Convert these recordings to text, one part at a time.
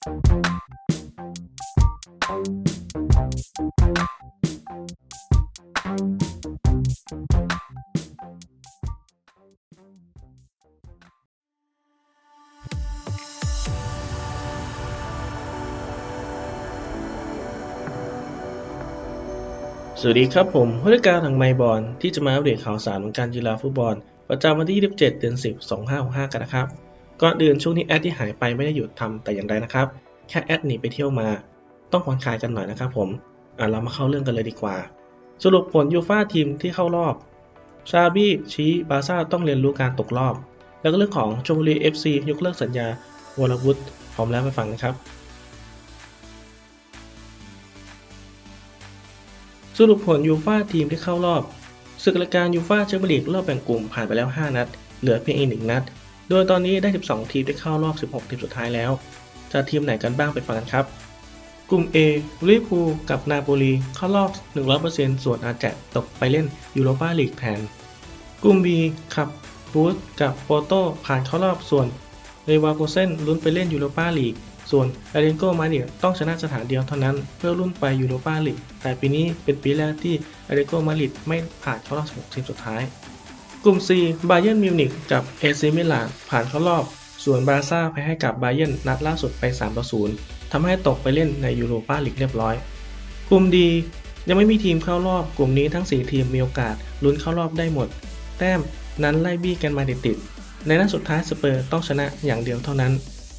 สวัสดีครับผมผู้จัดการทางไมบอลที่จะมาอัปเดตข่าวสารของการกีฬาฟุตบอล ประจำวันที่ 27 เดือน 10 2565 กันนะครับ ก่อนอื่นช่วงนี้แอดที่หายไปไม่ได้หยุดทำแต่อย่างใดนะครับ แค่แอดหนีไปเที่ยวมา ต้องผ่อนคลายกันหน่อยนะครับผมอะเรามาเข้าเรื่องกันเลยดีกว่า สรุปผลยูฟ่าทีมที่เข้ารอบ ชาบี้ชี้บาซ่าต้องเรียนรู้การตกรอบ แล้วก็เรื่องของชมบุรี FC ยกเลิกสัญญาวรวุฒิพร้อมแล้วไปฟังนะครับสรุปผลยูฟ่าทีมที่เข้ารอบศึกรายการยูฟ่าแชมเปี้ยนลีกรอบแบ่งกลุ่มผ่านไปแล้ว 5 นัด เหลือเพียงอีกหนึ่งนัด โดยตอนนี้ได้ 12 ทีมที่เข้ารอบ 16 ทีมสุดท้ายแล้ว จะทีมไหนกันบ้างไปฟังกันครับ กลุ่ม A ลิเวอร์พูลกับนาโปลีเข้ารอบ 100%ส่วนอาแจกตกไปเล่นยูโรปาลีกแทน กลุ่ม B ขับบูธกับโปโตผ่านเข้ารอบส่วนเลวาโกเซนลุ้นไปเล่นยูโรปาลีกส่วนอตเลติโกมาดริดต้องชนะสถานเดียวเท่านั้นเพื่อรุ่นไปยูโรปาลีกแต่ปีนี้เป็นปีแรกที่อตเลติโกมาดริดไม่ผ่านเข้ารอบ16ทีมสุดท้าย กลุ่ม C บาเยิร์นมิวนิกกับเอซิมิลานผ่านเข้ารอบ ส่วนบาร์ซ่าแพ้ให้กับบาเยิร์นนัดล่าสุดไป3-0ทำให้ตกไปเล่นในยูโรปาลีกเรียบร้อย กลุ่ม D ยังไม่มีทีมเข้ารอบ กลุ่มนี้ทั้ง 4 ทีมมีโอกาสลุ้นเข้ารอบได้หมด แต้มนั้นไล่บี้กันมาติดๆในนัดสุดท้ายสเปอร์ต้องชนะอย่างเดียวเท่านั้น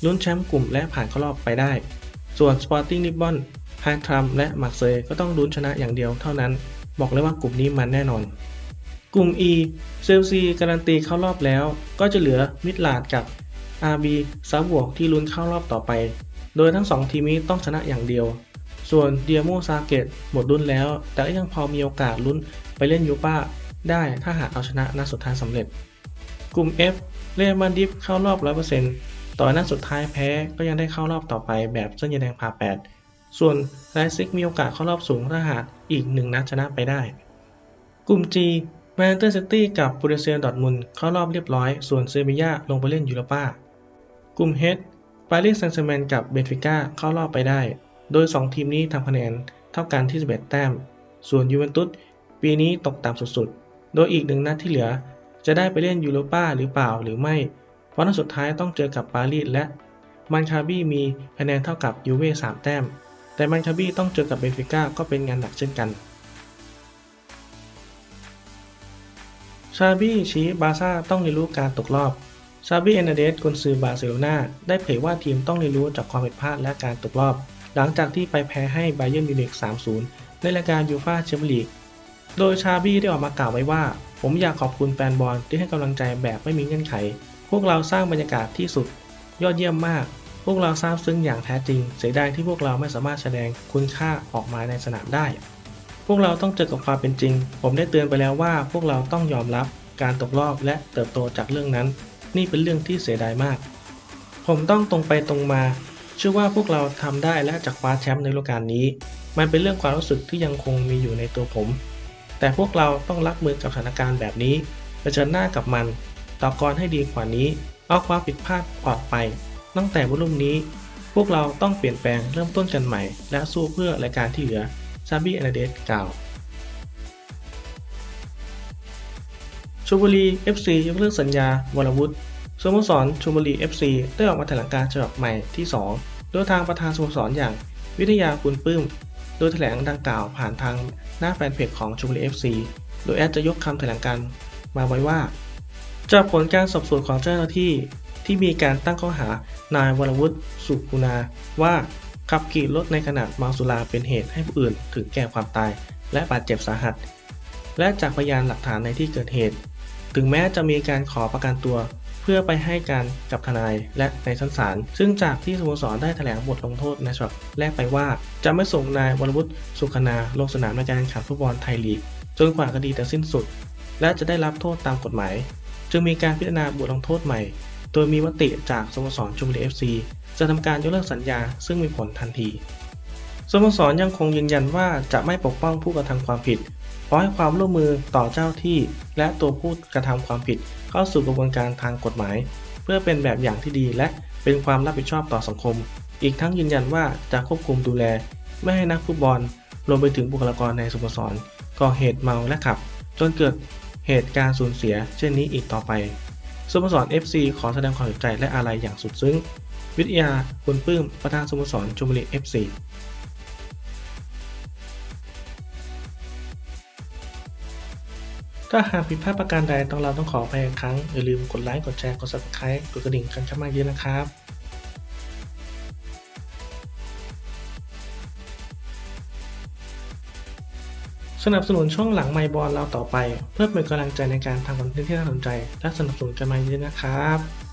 ลุ้นแชมป์กลุ่มและผ่านเข้ารอบไปได้ ส่วน Sporting Lisbon ไฮทรัมและมาร์เซย์ก็ต้องลุ้นชนะอย่างเดียวเท่านั้น บอกเลยว่ากลุ่มนี้มันแน่นอน กลุ่ม E เซลซีการันตีเข้ารอบแล้ว ก็จะเหลือมิดลาดกับ RB ซาบวกที่ลุ้นเข้ารอบต่อไป โดยทั้ง 2 ทีมนี้ต้องชนะอย่างเดียว ส่วนเดียโมซาเกตหมดลุ้นแล้ว แต่ก็ยังพอมีโอกาสลุ้นไปเล่นยูป้าได้ถ้าหากเอาชนะนัดสุดท้ายสำเร็จ กลุ่ม F เรอัลมาดริดเข้ารอบ 100%ต่อนัดสุดท้ายแพ้ก็ยังได้เข้ารอบต่อไปแบบเส้นยแดงผ่าแปดส่วนไลซิกมีโอกาสเข้ารอบสูงถ้าหากอีกหนึ่งนัดชนะไปได้ กลุ่ม G แมนเชสเตอร์ซิตี้กับบูเรเซียดอร์ทมุนเข้ารอบเรียบร้อย ส่วนเซบีย่าลงไปเล่นยูโรปากลุ่ม H ปารีสแซงต์แชร์แมงกับเบนฟิก้าเข้ารอบไปได้ โดย 2 ทีมนี้ทำคะแนนเท่ากันที่ 11 แต้ม ส่วนยูเวนตุสปีนี้ตกต่ำสุดๆ โดยอีกหนึ่งนัดที่เหลือ จะได้ไปเล่นยูโรปาหรือเปล่าหรือไม่ เพราะนัดสุดท้ายต้องเจอกับปารีสและมันคาบี้มีคะแนนเท่ากับยูเว่3แต้ม แต่มันคาบี้ต้องเจอกับเบนฟิก้าก็เป็นงานหนักเช่นกันาบี้ชี้บาซ่าต้องเรียนรู้การตกรอบชาบี้เอนาเดสกุนซือบาร์เซโลนาได้เผยว่าทีมต้องเรียนรู้จากความผิดพลาดและการตกรอบ หลังจากที่ไปแพ้ให้ไบเยิร์นมิวนิก3-0 ในรายการยูฟ่าแชมเปี้ยนลีก โดยชาบี้ได้ออกมากล่าวไว้ว่า ผมอยากขอบคุณแฟนบอลที่ให้กำลังใจแบบไม่มีเงื่อนไข พวกเราสร้างบรรยากาศที่สุด ยอดเยี่ยมมาก พวกเราทราบซึ้งอย่างแท้จริง เสียดายที่พวกเราไม่สามารถแสดงคุณค่าออกมาในสนามได้ พวกเราต้องเจอกับความเป็นจริง ผมได้เตือนไปแล้วว่าพวกเราต้องยอมรับการตกรอบและเติบโตจากเรื่องนั้น นี่เป็นเรื่องที่เสียดายมาก ผมต้องตรงไปตรงมา เชื่อว่าพวกเราทำได้และจะคว้าแชมป์ในฤดูกาลนี้ มันเป็นเรื่องความรู้สึกที่ยังคงมีอยู่ในตัวผม แต่พวกเราต้องรับมือกับสถานการณ์แบบนี้เผชิญหน้ากับมันต่อกรให้ดีกว่านี้ เอาความผิดพลาดออกไป ตั้งแต่วันรุ่งนี้ พวกเราต้องเปลี่ยนแปลงเริ่มต้นกันใหม่ และสู้เพื่อรายการที่เหลือ ซาบี้แอนาเดสกล่าวชลบุรี FC ยกเลิกสัญญาวรวุฒิสโมสรชลบุรี FC ได้ออกมาแถลงการฉบับใหม่ที่ 2 โดยทางประธานสโมสรอย่างวิทยาคุณปลื้ม โดยแถลงดังกล่าวผ่านทางหน้าแฟนเพจของชลบุรี FC โดยแอดจะยกคำแถลงการมาไว้ว่า จากผลการสอบสวนของเจ้าหน้าที่ที่มีการตั้งข้อหานาย วรวุฒิสุกุณาว่า ขับขี่รถในขณะเมาสุราเป็นเหตุให้ผู้อื่นถึงแก่ความตาย และบาดเจ็บสาหัส และจากพยานหลักฐานในที่เกิดเหตุ ถึงแม้จะมีการขอประกันตัว เพื่อไปให้การกับทนายและในชั้นศาล ซึ่งจากที่สโมสรได้แถลงบทลงโทษในฉบับแรกไปว่า จะไม่ส่งนายวรวุฒิสุขนาลงสนามในการแข่งขันฟุตบอลไทยลีกจนกว่าคดีจะสิ้นสุด และจะได้รับโทษตามกฎหมาย จึงมีการพิจารณาบทลงโทษใหม่ โดยมีมติจากสโมสรชลบุรี FC จะทำการยกเลิกสัญญาซึ่งมีผลทันทีสโมสรยังคงยืนยันว่าจะไม่ปกป้องผู้กระทำความผิดขอให้ความร่วมมือต่อเจ้าที่ และตัวผู้กระทำความผิดเข้าสู่กระบวนการทางกฎหมาย เพื่อเป็นแบบอย่างที่ดีและเป็นความรับผิดชอบต่อสังคม อีกทั้งยืนยันว่าจะควบคุมดูแล ไม่ให้นักฟุตบอลรวมไปถึงบุคลากรในสโมสรก่อเหตุเมาและขับ จนเกิดเหตุการณ์สูญเสียเช่นนี้อีกต่อไป สโมสร FC ขอแสดงความเสียใจและอาลัยอย่างสุดซึ้ง วิทยาคุณปลื้มประธานสโมสรชมบุรี FC ถ้าหากผิดพลาดประการใดต้องเราต้องขออภัยอีกครั้ง อย่าลืมกดไลค์ กดแชร์ กด subscribe กดกระดิ่งกันเข้ามาเยอะนะครับ สนับสนุนช่องหลังไมบอลเราต่อไป เพื่อเป็นกำลังใจในการทำคอนเทนต์ที่น่าสนใจ และสนับสนุนกันมาเยอะนะครับ